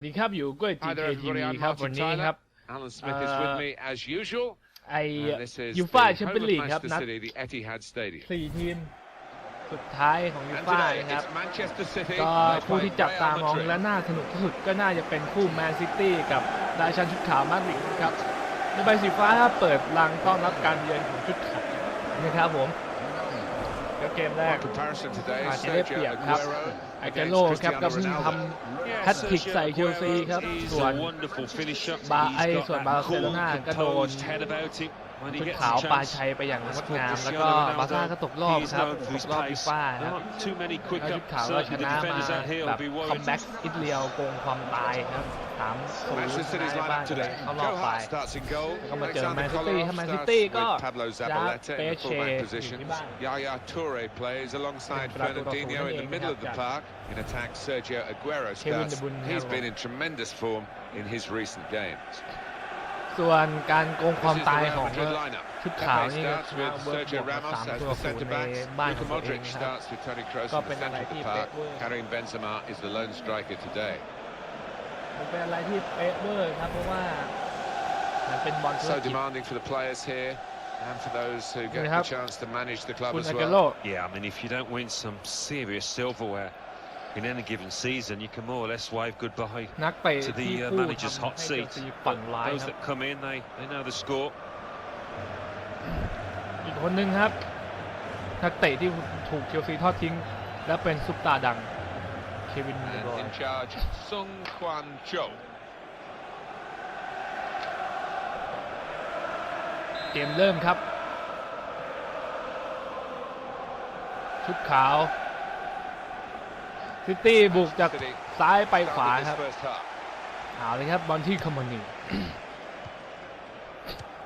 สวัสดีครับอยู่กุ้ยจี Hi เค there, ที everybody. วี I'm ครับ Martin วันนี้ครับ Alan Smith is Uh, with me as usual. ไอ And this is ยู the ฟ่า home แชมเปี้ยน of ลีกครับ Manchester นัด City, the Etihad Stadium. สี่ทีมสุดท้ายของยู And ฟ่า today นะครับ it's Manchester City. ก็ They คู่ play ที่จับตามอง Real และ Madrid. น่าสนุกที่สุดก็น่าจะเป็นคู่แมนซิตี้กับราชันชุดขาวมาดริดครับในใบสีฟ้าเปิดรังต้อนรับการเยือนของชุดขาวนะครับผม แล้วเกมแรก On comparison today, อาจจะได้เปรียบครับ Sergio ไอเก Aguero โล against ครับก็ Cristiano เพิ่งท Ronaldo. ำแฮตทริกใส่เชลซีครับส่วนบาไอส่วนบาร์เซโลนาก็โดน ชุดขาวปาชัยไปอย่างงดงามแล้วก็บาร์ซ่าก็ตกรอบครับตกรอบฟีฟ่าครับแล้วชุดขาวก็ชนะมาแบบคัมแบ็กอิตเลียวโกงความตายครับสามศูนย์ Manchester ชนะ City's ในบ้าน lineup today. เข้ารอบ Joe ไป Hart starts in goal. แล้วก็มาเจอ Alexander แมนซิตี้ Kolarov ถ้าแมนซิ starts ตี้ก็ with Pablo จะ Zabaleta เป in the เช fullback อยู่ position. ที่บ้าน Yaya Toure plays alongside เป็นประตูต่อศูนย์ Fernandinho in นั่ the นเอง middle of นะครับ the park. In attack, Sergio Aguero Kevin De starts. Bruyne He's ครับ been in tremendous form in his recent games. ส่วนการโกงความ This is ตาย the ข Real อง Madrid lineup. ชุดขาว Pepe นี่ก็ starts ชนะ with เวิร์กบ Sergio วกมา Ramos สาม as ตัว the ศูน centre ย์ใน backs. บ้านขอ Luka งตัวเอง Modric นะครับ starts with Toni Kroos ก็ in เป็ the นอะไร centre of ที่ the เป๊ะ park. เวอร์ Karim Benzema is the lone striker today. มันเป็นอะไรที่เป๊ะเวอร์ครับเพราะว่ามันเป็นบอลธุร So กิจ demanding for the players here and for those who get We have the chance to manage the club คุณ as อาเกโล well. Yeah, I mean, if you don't win some serious silverware in any given season, you can more or less wave goodbye นักเตะ to ที่ the uh, คู่ manager's ทำ hot ให้เชล seat. ซีฝัน But ร้าย those ครับ that come in, they, they know the score. อีกคนหนึ่งครับ นักเตะที่ถูกเชลซีทอดทิ้ง และเป็นซุปตาร์ดัง เควินเดบรอย And in charge, Sung Kwan Cho. เกมเริ่มครับ ชุดขาว ซิตี้บุกจาก City ซ้ายไปขวา started ค this รับ first half. เอาเลยครับบอลที่คอมมานี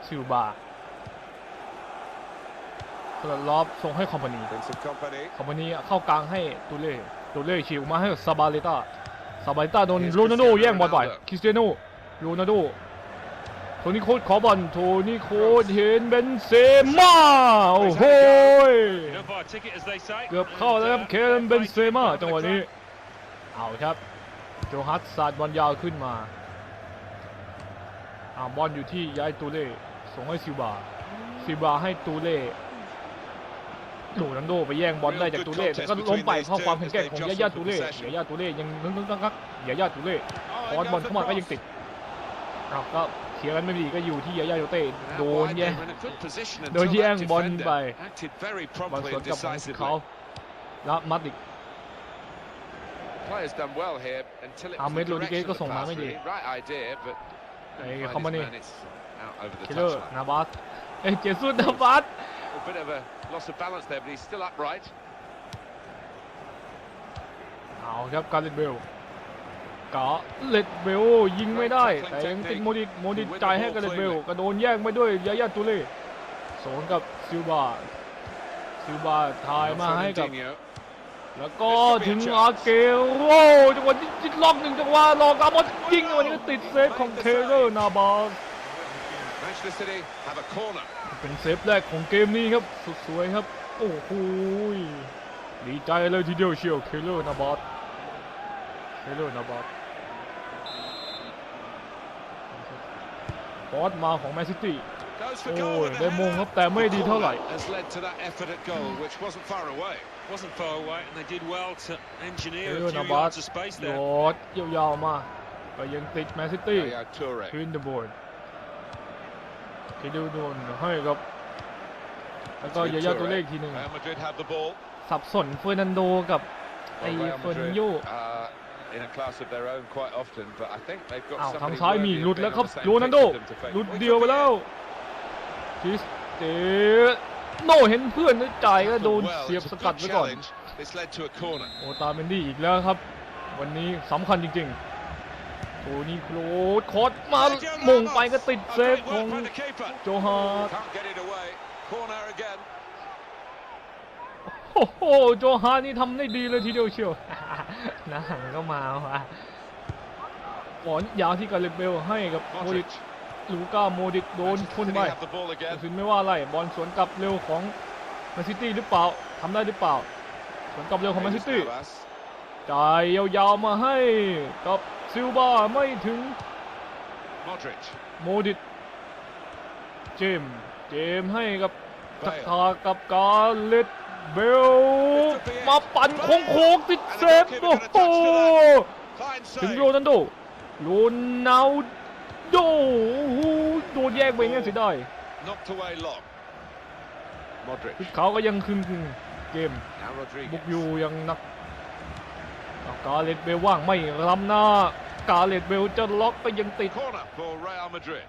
ซิลบาสลัดลอบส่งให้คอมพานี Vincent Kompany. คอมพานีเข้ากลางให้ตูเล่ตูเล่ฉีกมาให้ซาบาเลต้าซาบาเลต้าโดนโรนัลโดแย่งบอลไปคริสเตียโนโรนัลโด โทนี่โคดขอบอลโทนี่โคดเห็นเบนเซม่าโอ้โหยเกือบเข้าแล้วครับเคลนเบนเซม่าจังหวะนี้เอาครับโจฮัตสาดบอลยาวขึ้นมาอ่าบอลอยู่ที่ย้ายตูเล่ส่งให้ซิบาซิบาให้ตูเล่โรนัลโดไปแย่งบอลได้จากตูเล่แต่ก็ล้มไปเพราะความแข็งแกร่งของยาย่าตูเล่ยาย่าตูเล่ยังนึกนึกกักยาย่าตูเล่พอบอลเข้ามาก็ยังติดเราก็ เคลียร์กันไม่ดีก็อยู่ที่ยาย่าตูเล่โด Out น wide, แย่ they were in a good position โดน until แย่ง that บอล defender ไป acted very บอล promptly สวน and กลับของเขา decisively. แล้วมัดอีก Players done well here until it was Ahmed the Rodriguez direction ก็ of ส่ง the มา pass, ไม่ดี really. Right idea, but ไอ้ couldn't คอม find มา his นี man. It's out over the คิลเลอร์ touchline. นาบัสเอ้ยเจสุสนาบัส A bit of a loss of balance there, but he's still upright. เอาครับการเลดเบล กาเลดเบลยิงไม่ได้ แต่ยังติดโมดิโมดิจ่ายให้การเลดเบลกระโดนแย่งไปด้วยยาย่าตูเล่สวนกับซิลบาซิลบาถ่ายมาให้กับ Fernandinho. แล้วก็ถึงอาเกโรจังหวะที่จิตล็อกหนึ่งจังหวะลอกามดยิงวันนี้ก็ติดเซฟของเคเลอร์นาบาส Manchester City have a corner. เป็นเซฟแรกของเกมนี้ครับสุดสวยครับ โอ้โหยดีใจเลยทีเดียวเชียวเคเลอร์นาบอสเคเลอร์นา บอสบอสมาของแมนซิตี้ Goes for โอ้ goal ย with the ได้มง header. ครับแต่ไม่ดีเท่าไหร่ Has led to that effort at goal, which wasn't far away. Wasn't far away, and they did well to เค engineer เลอ a ร์ few นาบอส yards of space โย there. ดยาวๆมาก็ยังติดแมนซิตี้ Yaya Toure. ควินเดอะบอร์ดเคเลอร์โดนให้ครับแล้วก็ยายาตัวเลขทีหนึ่ง Real Madrid have the ball. สับสนเฟอร์นันโดกับไอ้ Well, Real เฟอร์นัน Madrid โย are in a class of their own quite often, but I think they've got อ้าวทาง somebody ซ้ายมี worthy หลุด of แล้ว being ครับ on the same โรนัลโด pitch as them to face. หลุด Oh, เดียวไป could be แล้วคริสเตโนเห็นเพื่อนจ่ายก็โดน Well, เสียบ it's ส a กัด good ไว้ก่อน challenge. It's led to a corner. โอตาเมนดี้อีกแล้วครับ วันนี้สำคัญจริงๆโทนี่โคลดคอสมา Sergio มงไป Ramos. ก็ติด A เซฟ great ของ work by the keeper. โจฮาร์ด Can't get it away. Corner again. โอ้โหโจฮาร์ดนี่ทำได้ดีเลยทีเดียวเชียว นะหังก็มาว่ะบอลยาวที่กาเลเบลให้กับโมดิ Modric. ลูก้าโมดิกโดน Manchester ชน City ไป have the ball ตัด again. สินไม่ว่าอะไรบอลสวนกลับเร็วของแมนซิตี้หรือเปล่าทำได้หรือเปล่า สวนกลับเร็วของแมนซิ Davis ตี้ Navas. จ่ายยาวๆมาให้กับซิลบาไม่ถึง Modric. โมดิตเจมส์เจมส์ให้กับทัก Bale. ทากับกาเลตเบลมาปั่นโค้งโค้งๆติด เซฟโอ้โห Fine ถึง save. โรนัลโดโรนัลโดโอ้โหโดนแย่งไปงั้นเสียดาย Knocked away long. Modric. เขาก็ยังคึงคึงเกม Now บุก Rodriguez. อยู่ยังนักเอากาเลตเบลว่างไม่ล้ำหน้ากาเลตเบลจะล็อกก็ยังติด Corner for Real Madrid.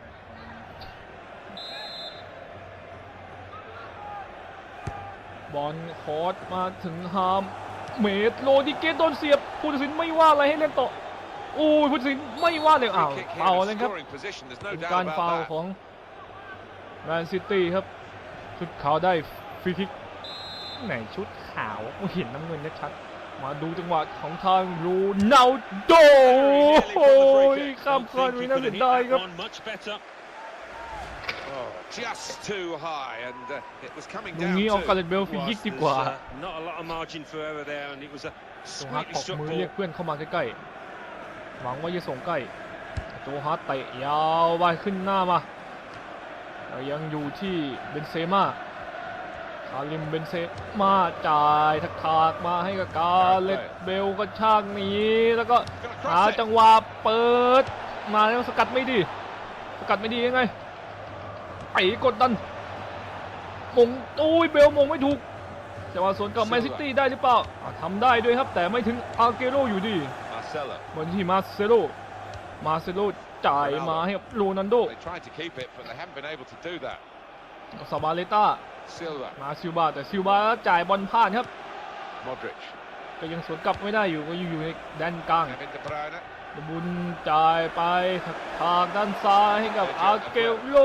บอลคอร์สมาถึงฮาม เมตโลดิเกตโดนเสียบผู้ตัดสินไม่ว่าอะไรให้เล่นต่อโอ้ยผู้ตัดสินไม่ว่าเลยอ้าว Free kick เป่า here เล in ย a ครับ scoring position. There's เป็น no การ doubt ฟาว about ข that. องแมนซิตี้ครับ ชุดขาวได้ฟรีคิกไหนชุดขาวเห็นน้ำเงินชัดๆมาดูจังหวะของทางรูนัลโดโอ้ยข้ามคานวินาทีได้ครับ just too high, and uh, it was coming ลุง down นี้เอากาเล to. ตเบลฟรีคิก Was. ดี There's, กว่า uh, not a lot of margin for error there, and it was a โจฮัต sweetly ออก struck มือ ball. เรียกเพื่อนเข้ามาใกล้ๆ หวังว่าจะส่งใกล้โจฮัตเตะยาวไปขึ้นหน้ามาแต่ยังอยู่ที่เบนเซม่าคาริมเบนเซม่าจ่ายทักทากมาให้กับกาเลตเบลก็ช่างหนีแล้วก็ Gonna หา cross it. จังหวะเปิด มาแล้วสกัดไม่ดี สกัดไม่ดียังไง ไอ้กดดันมงตุ้ยเบลมงไม่ถูกแต่ว่าสวนกับแมนซิตี้ได้หรือเปล่าอะทำได้ด้วยครับ แต่ไม่ถึงอาเกโรอยู่ดี Marcelo. บอลที่มาเซโลมาเซโลจ่ายมาให้กับโรนัลโด They tried to keep it, but they haven't been able to do that. ซาบาเลต้า Silva. มาซิลบาแต่ซิลบาจ่ายบอลพลาดครับ Modric. ก็ยังสวนกลับไม่ได้อยู่ก็ยังอยู่ในแดนกลาง Kevin De Bruyne. บุญจ่ายไปทางด้านซ้ายให้กับอาเกโล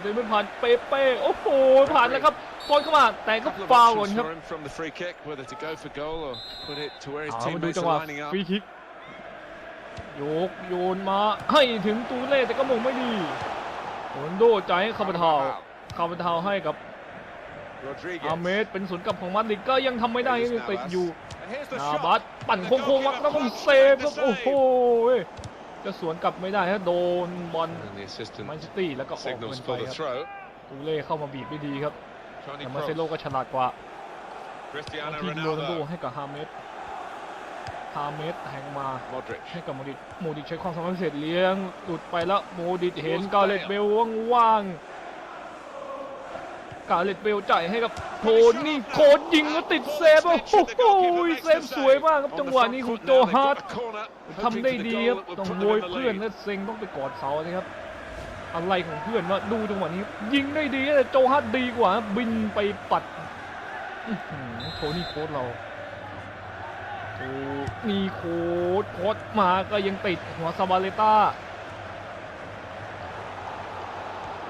แต่ไม่ผ่านเปเป้โอ้โหผ่านแล้วครับบอลเข้ามาแต่ก็ Couple of ฟาวล์ก่อน options ครับ for him from the free kick, whether to go for goal or put it to where his เอามาดู teammates จัง are หวะ lining ฟรี up. คิกโยกโยนมาให้ถึงตูเล่แต่ก็มงไม่ดีโรนลโดจ่ายให้คาร์บาทาวคาร์บาทาวให้กับ Rodriguez. อาเมสเป็นศูนย์กลับของมาดริดก็ยังทำไม่ได้ยังติดอยู่ And here's the อา shot. บัสปั่นโค้งๆมาแล้วต้องเซฟครับโอ้โหจะสวนกลับไม่ได้ฮะโดนบอล And the assistant แมนซิตี้แล้วก็ออก signals เงินไป for the ครับ throw. ตูเล่เข้ามาบีบไม่ดีครับ Tony แต่มาเซโล Kroos. ก็ฉลาดกว่า Cristiano ทีมโรนัลโด Ronaldo. ให้กับฮาเมสฮาเมสแทงมา Modric. ให้กับโมดิตโมดิตใช้ความสามารถพิเศษเลี้ยงหลุดไปแล้วโมดิตเห็นกาเลตเบลว่างๆ กาเลตเบลจ่ายให้กับโทนี่โคดยิงแล้วติดเซฟโอ้โหเซฟสวยมากครับจังหวะนี้ของโจฮาร์ดทำได้ดีครับต้องโวยเพื่อนและเซ็งต้องไปกอดเสานะครับอะไรของเพื่อนวะดูจังหวะนี้ ยิงได้ดีแต่โจฮัตดีกว่า บินไปปัดโทนี่โคดเราโทนี่โคดโคดมาก็ยังติดหัวซาบาเลต้า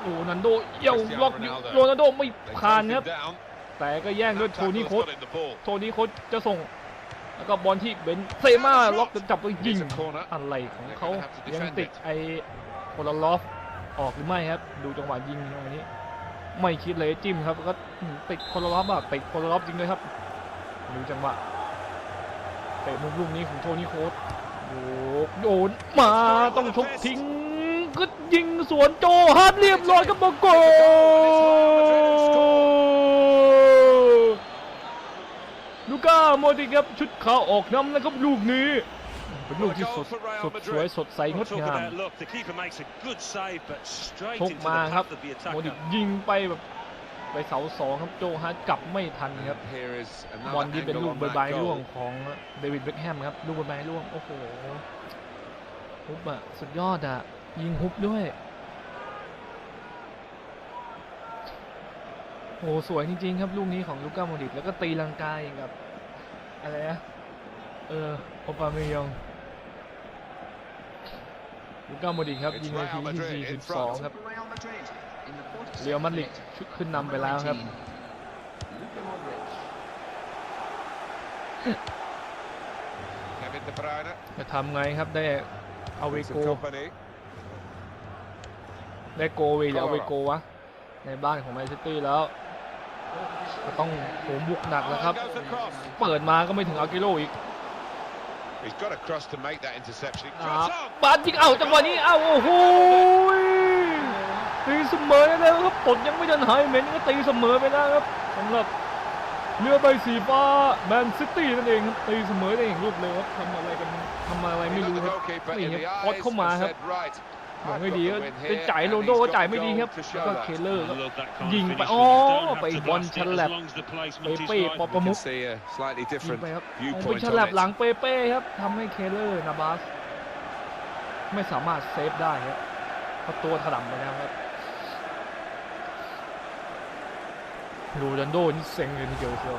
โรนันโดเยี่ยวล็อกอยู่โรนันโดไม่ผ่านครับแต่ก็แย่งด้วยโทนี่โค้ดโทนี่โค้ดจะส่ง แล้วก็บอลที่เบนเซม่าล็อกจนจับไปยิงอะไรของเขายังติดไอโคลลอฟออกหรือไม่ครับ ดูจังหวะยิงตรงนี้ ไม่คิดเลยจิ้มครับก็ติดโคลลอฟอะติดโคลลอฟจริงเลยครับดูจังหวะเตะมุมลูกนี้ของโทนี่โค้ดโยกโยนมาต้องชกทิ้งก็ ยิงสวนโจฮาร์ดเรียบร้อยครับโกลูก้าโมดริกครับชุดขาวออกน้ำนะครับลูกนี้เป็นลูกที่สดสดสวยสดใสง We'll ด talk งาม about look. The keeper makes a good save, but straight ชก into มา the ครับ path of the โมดิ attacker. ยิงไปแบบไปเสาสองครับโจฮาร์ดกลับไม่ทันครับ Here is บอล another ที่เป็น angle ลูก on ใบ that ใบายร่วง goal. ของเดวิดเบ็คแฮมครับลูกใบใบายร่วงโอ้โหฮุบอะสุดยอดอะ ยิงฮุบด้วย โอ้สวยจริงๆครับ ลูกนี้ของลูก้าโมดริตแล้วก็ตีลังกาอย่างกับ อะไรนะ เออโอปาเมยองลูก้าโมดริตครับ ยิงในทีที่42ครับเรียวมัดริดชุดขึ้นนำไปแล้วครับ Kevin De Bruyne. จะทำไงครับได้เอาเว With โก some company. ได้โกเวหรือเอาเวโกวะ ในบ้านของแมนซิตี้แล้วก็ต้องโหมบุกหนักแล้วครับ Oh, goes the cross. เปิดมาก็ไม่ถึงอากิโลอีก He's got a cross to make that interception. อ่า Cross on. บาสยิงเอาจังหวะนี้เอาโอ้โหตีเสมอแล้วครับปลดยังไม่ทันหายเหม็นก็ตีเสมอไปแล้วครับสำหรับเรือใบสีฟ้าแมนซิตี้นั่นเองครับตีเสมอได้อย่างรวดเร็วครับทำอะไรกันทำอะไร He ไม่ looked รู้ the ครับ goalkeeper นี่ in ครับ the พอด eyes เข้ามา and ครับ said, right, หวัง I've ไม่ got ดี the ครับ win เป็น here, จ่าย and โรน he's โดก็ got จ่ายไม่ดี goal ครับ to แล้ว show ก็ that. เคเลอร์ครับ Love that kind of ยิงไป finishing. อ๋อ You don't ไป have to บอล blast ฉ it ลั as บ long as the เป placement is เป้ right. ปอประ You มุ can ก see a slightly ยิง different ไปครับโอ้ viewpoint เป็นฉ on ลับ it. หลังเปเป้ครับทำให้เคเลอร์นาบาสไม่สามารถเซฟได้ครับเพราะตัวถล่ำไปแล้วครับโรนัลโดนี่เซ็งเลยทีเดียวเชียว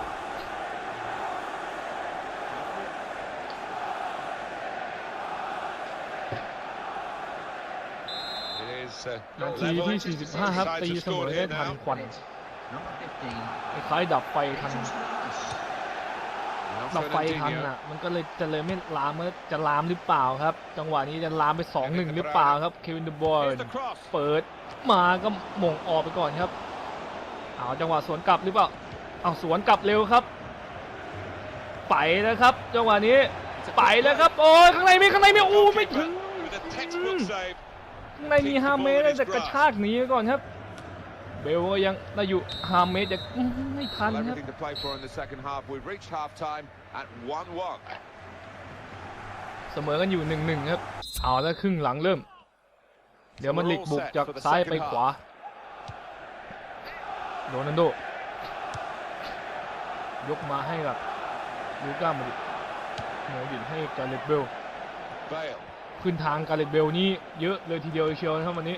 It is, uh, นาที level. ที่ 45 ครับ Sides ตี have เสมอ scored ได้ here ทัน now. ควัน Number 15. คล้ายๆดับไฟทัน Now ดับไฟทัน Fernandinho. อะ มันก็เลยจะเลยไม่ลามว่าจะลามหรือเปล่าครับ จังหวะนี้จะลามไป 2-1 หรือเปล่าครับเควินเดบอย Here's the cross. เปิดมาก็หม่งออกไปก่อนครับเอาจังหวะสวนกลับหรือเปล่าเอาสวนกลับเร็วครับ ไปแล้วครับ จังหวะนี้ไปแล้วครับ โอ้ยข้างในมีข้างในมีอู้ไม่ถึง With a textbook Mm. save. ข้างในมี5เมตรแต่กระชากหนีไปก่อนครับ เบลก็ยังได้อยู่5เมตรจะอื้อหือไม่ทัน Well, ครับ everything to play for in the second half. We've reached half time at 1-1. เสมอกันอยู่หนึ่งหนึ่งครับเอาแล้วครึ่งหลังเริ่ม เดี๋ยวมันหลิกบุกจากซ้ายไปขวาโรนัลโด ยกมาให้กับลูก้าโมดริดโมดริดให้กาเลตเบล Bale. ขึ้นทางกาเลตเบลนี่เยอะเลยทีเดียวเชียวนะครับวันนี้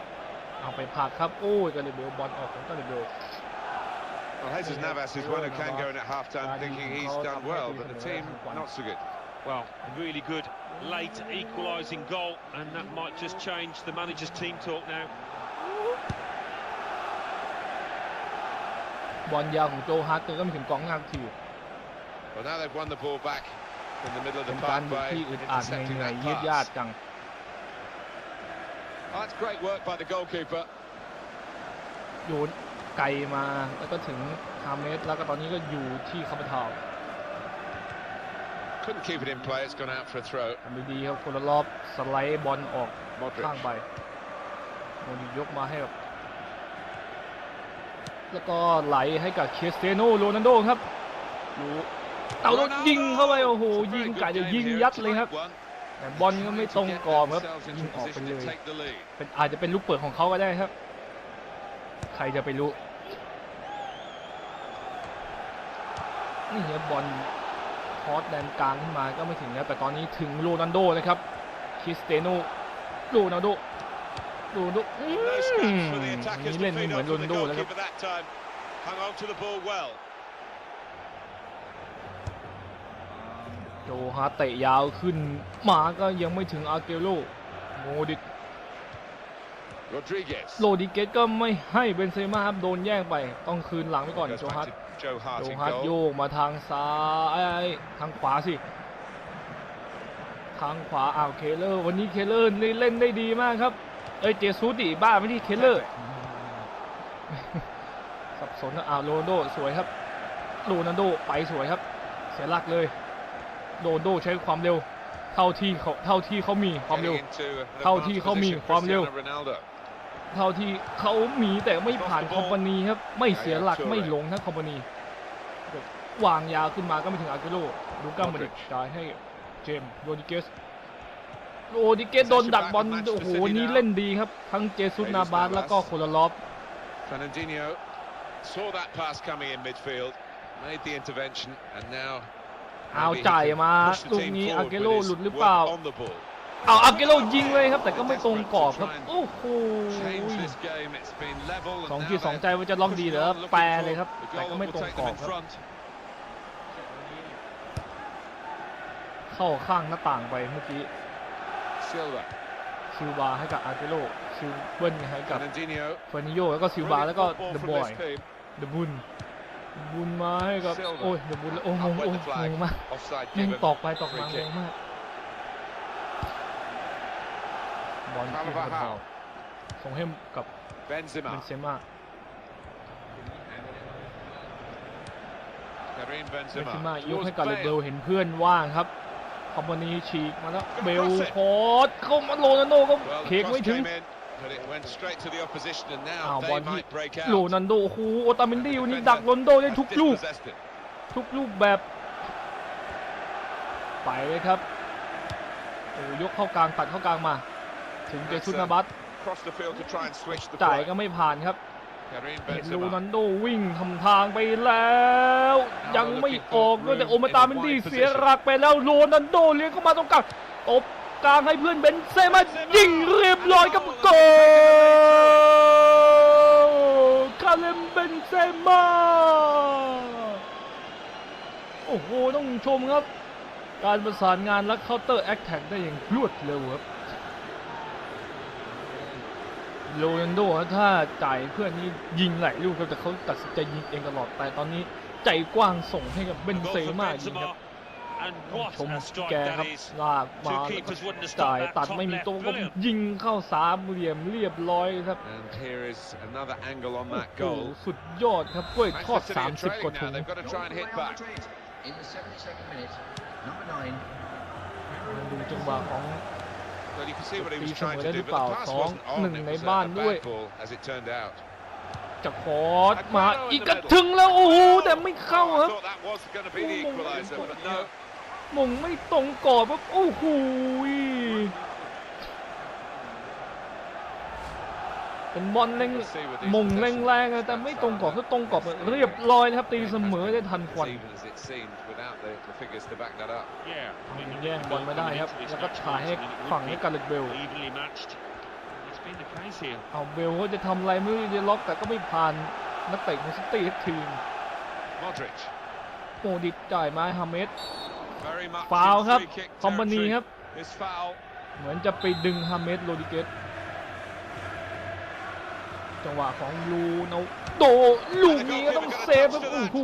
เอาไปผลักครับโอ้ยกาเลตเบลบอลออกของกาเลตเบล Well, Jesus Navas is one who can go in at half time thinking he's done well, but the team not so good. Well, a really good late equalising goal, and that might just change the manager's team talk now. บอลยาวของโจฮาร์ตก็ไม่ถึงกองหน้าที Well, now they've won the ball back in the middle of เป็ the นการ park บุก by ที่อึดอัดเห intercepting นื่อย that ๆยืดยาด pass. จัง Oh, that's great work by the goalkeeper. โยนไกลมาแล้วก็ถึง5เมตรแล้วก็ตอนนี้ก็อยู่ที่คาปทาว Couldn't keep it in play. It's gone out for a throw. ทำได้ดีครับคนละรอบสไลด์บอลออก Modric. ข้างไปโมนิยกมาให้กับแล้วก็ไหลให้กับเคสเตโนโรนัลโดครับดู เอาแล้วยิงเข้าไปโอ้โหยิง good กะจะยิงยัดเลยครับแต่บอลก็ไม่ตรงกรอบครับยิงออกไปเลยเป็นอาจจะเป็นลูกเปิดของเขาก็ได้ครับ ใครจะไปรู้นี่ครับบอลคอสแดนกลางขึ้นมาก็ไม่ถึงนะแต่ตอนนี้ถึงโรนัลโดนะครับคริสเตโนโรนัลโดโรนัลโดน attackers นี้ to เล่นไม่เหมือนโรนัลโดแล้วครับ goalkeeper that time. Hung on to the ball well. โจฮาร์ตเตะยาวขึ้นมาก็ยังไม่ถึงอาเกโรโมดิต Rodriguez. โรดิเกตก็ไม่ให้เบนเซม่าครับโดนแย่งไป ต้องคืนหลังไปก่อน Goes โจ back ฮาร์ต to Joe Hart โจ in ฮาร์ด goal. โยกมาทางซ้ายทางขวาสิ ทางขวาอ้าวเคเลอร์ วันนี้เคเลอร์นี่เล่นได้ดีมากครับ เอ้ยเจซูดิบ้าไม่ที่เคเลอร์สับสนนะอ้าวโรนัลโดสวยครับโรนัลโดไปสวยครับ เสียหลักเลย โรนัลโดใช้ความเร็ว เท่าที่เขาเท่าที่เขามีความเร็ว Getting into an เท่าที่ advanced เขามี position, ความเร็ว Cristiano Ronaldo. เท่าที่เขามีแต่ไม่ผ่านคอมพานีครับไม่เสียหลักไม่หลงทั้งคอมพานีวางยาวขึ้นมาก็ไม่ถึงอาร์เกโรลูก้ามาดิกจ่ายให้เจมส์โรดิเกสโรดิเกสโดนดักบอลโอ้โหนี่เล่นดีครับ ทั้งเจสุสนาบาสแล้วก็โคลาลอฟ Fernandinho saw that pass coming in midfield, made the intervention, and now เอา maybe he จ่าย can มา push the ลูก team นี้อา forward ร์เก with โร his หลุดหรือ work เปล่า on the ball. เอาอาร์เกโรยิงเลยครับ แต่ก็ไม่ตรงกรอบครับ โอ้โห Change this game. It's been level. สอง and ที่ now สอง they're ใจว่าจะล็อกดี pushing เหรอ on, looking แปร for เลยครับ the แต่ goal ก็ that ไม่ will ตรง take กร them อบ in ครับ front. เข้าข้างหน้าต่างไปเมื่อกี้ Silva, ซิลบาให้กับอาร์เกโรซิลเบิลให้กับ Fernandinho. เฟอร์นิโยแล้วก็ซิลบา Brilliant แล้วก็ football เดอะ from บอย this team. เดอะบุน บุญมาให้กับ Silva โอ้ยเดอะบุญแล้วโอ้งง Up โอ้ went ง the flag. งมาก Offside ยิง given. ตอกไปตอกมา Free ง kick. งมากบอลที่ Carvajal เขาส่งให้กับเบ Benzema. นเซม่า Karim เบนเซ Benzema. ม่ายก Towards ให้กับเลเบล Bale. เห็นเพื่อนว่างครับขอมพานีฉีกมาแล้วเบลโคดเข้ามาโรนัลโดก็ Well, เค้ the กไม่ cross ถึง came in, but it went straight to the opposition, and อ้าว now บอล they ที่ might break โร out. นัลโดโอ้โหโอตาเมนดี้วันนี้ดักโรนัลโดได้ Has ทุกลูก dispossessed it. ทุกลูกแบบ ไปเลยครับโอ้ยกเข้ากลางตัดเข้ากลางมา ถึงเจสุนาบัต Across the field to try and switch the จ่าย play. ก็ไม่ผ่านครับ Karim เห็นโร Benzema. นัลโดวิ่งทำทางไปแล้ว ยังไม่ออกด้วยแต่โอมาตาเมนดี้เสียหลักไปแล้วโรนัลโดเลี้ยงเข้ามาตรงกลางตบ กลางให้เพื่อนเบนเซม่ายิงเรียบร้อยกับโกคาเลมเบนเซม่าโอ้โห ต้องชมครับ การประสานงานและเคาน์เตอร์แอคแท็กได้อย่างรวดเร็วครับโรนัลโดถ้าจ่ายเพื่อนนี่ยิงหลายลูกครับแต่เขาตัดสินใจยิงเองตลอดแต่ตอนนี้ใจกว้างส่งให้กับเบนเซม่ายิงครับ ชม a strike แกครับ that is. ลากมา Two แล้วก็ keepers wouldn't have จ่าย stopped ตัด that ไม่ top มี left. ตรงก็ Brilliant. ยิงเข้าสามเหลี่ยมเรียบร้อยครับ And here is another angle on that โอ้โห goal. สุดยอดครับกล้วยทอด Manchester City are 30 กว่า trailing ถุ now. ง They've got to try and hit Real back. Madrid in the 72nd minute. Number nine. ดูจังหวะของ Well, you can see what he ตี was เสม trying อ to ได้ห do, รือ but เปล่า the pass สอง wasn't หนึ่ง on. It ใน was บ้าน a, a ด้วย bad ball, as it turned out. จะคอร์สมาอีกกระถึงแล้ว โอ้โหแต่ไม่เข้า Oh, ค I รับ thought that was going to be the Oh, equaliser, my but God. no. มงไม่ตรงกรอบครับโอ้โหเป็นบอลเล่ง Let's see with these มงแ possessions. รงๆอะแต่ไม่ตรงกรอบถ้าตรงกรอบเรียบร้อยนะครับตีเสมอได้ทันค As วัน even as it seemed, without the, the figures to back that up. Yeah. I mean, แย่งบอลมาได้ครับแล้วก็ถ่ายให้ฝั่งให้การเล็กเบล Evenly matched. It's been the case here. เอาเบลว่าจะทำอะไรไม่รู้จะล็อกแต่ก็ไม่ผ่านนักเตะของซิตี้ทักทีม Modric. โมดิดจ่ายมาฮาเมด Very much ฟาว in ครับ free kick คอมพานี territory. ครับ This foul. เหมือนจะไปดึงฮาเมดโรดิเกสจังหวะของลูโนโดลูกนี้ก็ต้องเซฟครับโอ้โห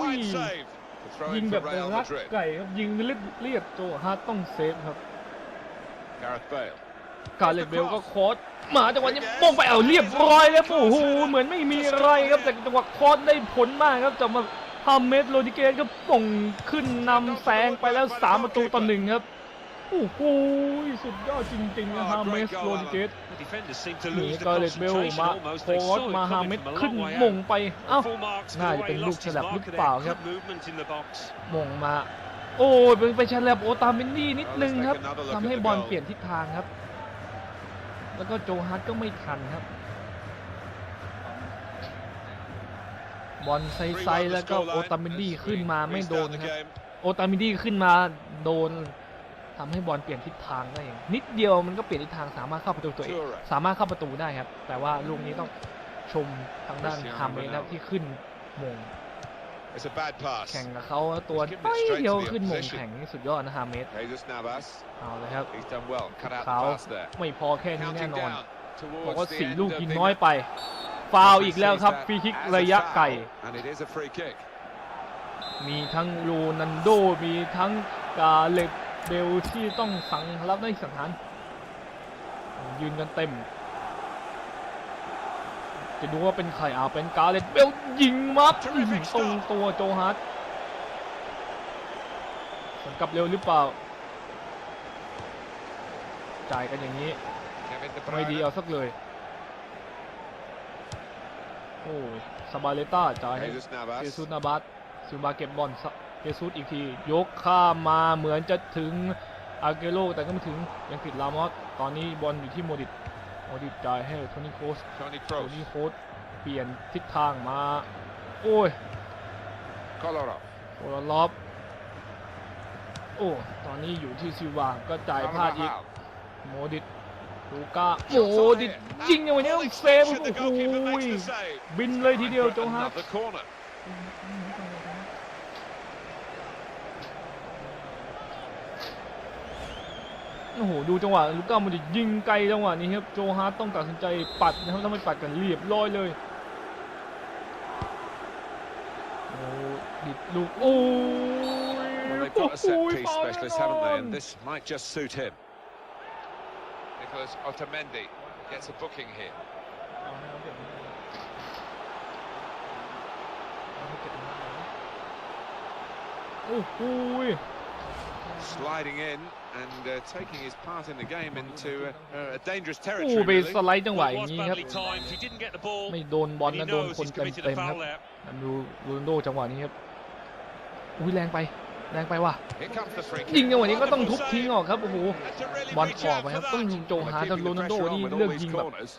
Fine save. The throw ยิง in แบ for บ Real รัก Madrid. ไก่ครับยิงเลียดเลียดโจฮาร์ตต้องเซฟครับ Gareth Bale. การเลตเบลก็คอสมาจังหวะนี้โป้งไปเอาเรียบร้อยแล้วโอ้โหเหมือนไม่มีอะไรครับแต่จังหวะคอสได้ผลมากครับจะมาฮาเมดโรดิเกสก็ป่งขึ้นนำแซงไปแล้วสามประตูต่อหนึ่งครับ โอ้โหสุดยอดจริงๆนะฮาเมสโรดิเกส The defenders seem to หนี lose the การเลตเบล concentration มา almost. โค They อส saw it มาฮา coming เมด from a ขึ้น long way มง out. ไป เอ้า Full marks น่า go จะ away, เป็นลูก lost ฉ his ลับหรือ marker เปล่า there. ครับ Good movement in the box. มงมา โอ้ยเป็นไปชันแลบโอตาเมนดี้นิดนึงครับทำให้บอลเปลี่ยนทิศทางครับ แล้วก็โจฮัตก็ไม่ทันครับ บอลไซส์ๆแล้วก็โอตาเมนดี้ขึ้นมาไม่โดนครับโอตามิดี้ขึ้นมาโดนทำให้บอลเปลี่ยนทิศทางได้อย่างนิดเดียวมันก็เปลี่ยนทิศทางสามารถเข้าประตูตัวเองสามารถเข้าประตูได้ครับ แต่ว่าลูกนี้ต้องชมทางด้านฮามเมสนะครับที่ขึ้นมง It's a bad pass. แข่งกับเขาตัวไปเดียวขึ้นมงแข่งนี่สุดยอดนะฮามเมส Jesus Navas. เอาเลยครับ He's done well. Cut out the Foul. pass there. ไม่พอแค่นี้แน่ Counting นอน down บอกว่า towards the สี่ end ลูก of ยิง the น้อยไป ฟาวล์อีกแล้วครับ Referee ฟรี sees คิก that as a ระยะ foul, ไกล And it is a free kick. มีทั้งโรนันโดมีทั้งกาเลตเบลที่ต้องสังรับได้สังหารยืนกันเต็ม จะดูว่าเป็นใครเอาเป็นกาเลตเบลยิงมับอื้อหือตรงตัวโจฮาร์ตสวนกลับเร็วหรือเปล่า จ่ายกันอย่างนี้ Kevin De ไม่ดี Bruyne. เอาสักเลยโอ้สบาเลต้าจ่ายให้ Jesus เจ Navas. สุสนาบัตซิลบาเก็บบอลซะเจสุสอีกที ยกข้ามมาเหมือนจะถึงอาเกโรแต่ก็ไม่ถึงยังผิดลามอสตอนนี้บอลอยู่ที่โมดิตโมดิตจ่ายให้โทนี่โคส Tony โท Kroos. นี่โคสเปลี่ยนทิศทางมา โอ้ย Kolarov. โอลาลอฟโอ้ ตอนนี้อยู่ที่ซิลวาก็จ่ายพลาดอีก Carvajal. โมดิต ลูก้าโมดิตยิงอย่างนี้ต้องเซฟ Should โอ้ the โห goalkeeper makes the save. บินเลยทีเดียวโจฮาร์ต Another corner. โอ้โหดูจังหวะลูก้ามันจะยิงไกลจังหวะนี้ครับโจฮาร์ตต้องตัดสินใจปัดนะครับถ้าไม่ปัดกันเรียบร้อยเลยโอ้ดิดลูกโอ้ย Well, they've got a set โอ้ย piece ฟาวล์ specialist, แน่น haven't อ they? น And this might just suit him. Nicholas Otamendi gets a booking here. โอ้โหย sliding in and uh, taking his part in the game into uh, a dangerous โอ้ territory. ไป really. สไลด์จังหวะอ Well, ย่า it ง was นี้ครับ badly timed. He didn't get the ball. ไม่โดนบอล and he นะโดน knows คน he's เต็ม committed เต็ a มครับ foul there. ดูโรนลโดจังหวะนี้ครับอุ้ยแรงไป แรงไปว่ะ Here comes the free ยิง kick. จังหวะนี้ก็ต้องทุบทิ้งออกครับโอ้โห Had to really บอล reach ออก out ไป for ครับ that. ต้องโจ Well, หา they're แต่ keeping โร the นัลโด pressure on นี่ with เลื all อก these ยิงแบบ corners.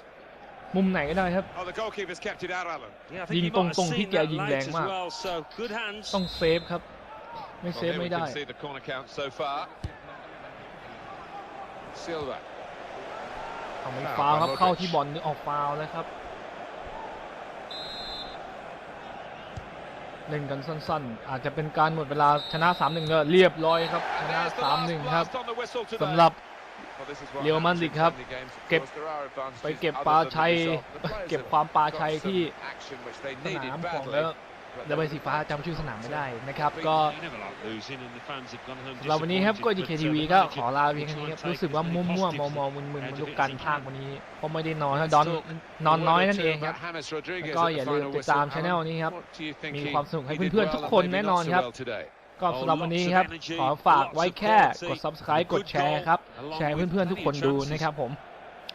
มุมไหนก็ได้ครับ Oh, the goalkeeper's kept it out, Alan. Yeah, I Nhìn think he might have tông- tông seen thích kìa, that nhìn late lẹn as mà. well. So good hands. ต้องเซฟครับ ไม่เซ Well, ฟ here ไม่ we ได้ can see the corner count so far. Silva. เอาไม่ฟาวล์ครับเข้าที่บอลนี่ออกฟาวล์แล้วครับ เล่นกันสั้นๆ อาจจะเป็นการหมดเวลาชนะ 3-1ก็เรียบร้อยครับ ชนะ 3-1 ครับสำหรับเลียวมันดิครับ เก็บไปเก็บปลาชัย เก็บความปลาชัยที่สนามของแล้ว but เด they บสีฟ้าจำชื่อสนามไม่ได้นะครับ ก็ You never like losing, and the fans have gone home สำหรับวันนี้ครับก็ disappointed, DKTV but, uh, ก็ the ขอ manager ลาเพียงแค่นี้ครับ will try and รู้สึกว่า take มั่ว as มั่ว many มอมอ positives มึนมึน out of ๆ it ทุก as การ he ภาค can. วันนี้เพราะไม่ได้นอนครับดอนนอนน้อยนั่นเองครับ James Rodriguez ก็ at the อย่าลืม final ติดตาม whistle. channel Alan, นี้ครับ what do you think มี he- ความสนุกให้ he did เพื่อนๆ well ทุก and คน maybe แน่น not อน so ครับ well today? ก็สำหรับวันนี้ครับ ขอฝากไว้แค่กด subscribe กดแชร์ครับ แชร์ให้เพื่อนๆทุกคนดูนะครับผม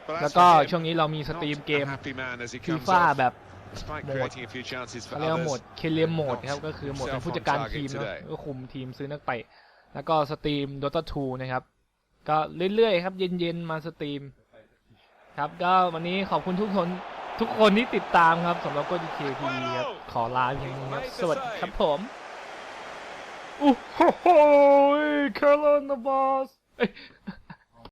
But แล้ว as ก็ for him, ช่วงนี้เรามีสตรีม not เก a ม happy man as he ฟี comes ฟ่า off, แบบ despite โหมด creating a few chances เขา for เรียกว่าโหมด others. เคเลียมโหมดครับก็คือโหมดเป็นผู้จัดการทีมเนอะก็คุมทีมซื้อนักเตะแล้วก็สตรีม Dota 2 นะครับ ก็เรื่อยๆครับ เย็นๆ มาสตรีม ครับ ก็วันนี้ขอบคุณทุกคนทุกคนที่ติดตามครับสำหรับก็ดีเคทีวีครับ ขอลาเพียงนี้ครับ สวัสดีครับผมโอ้โหคาร์ลอนบอส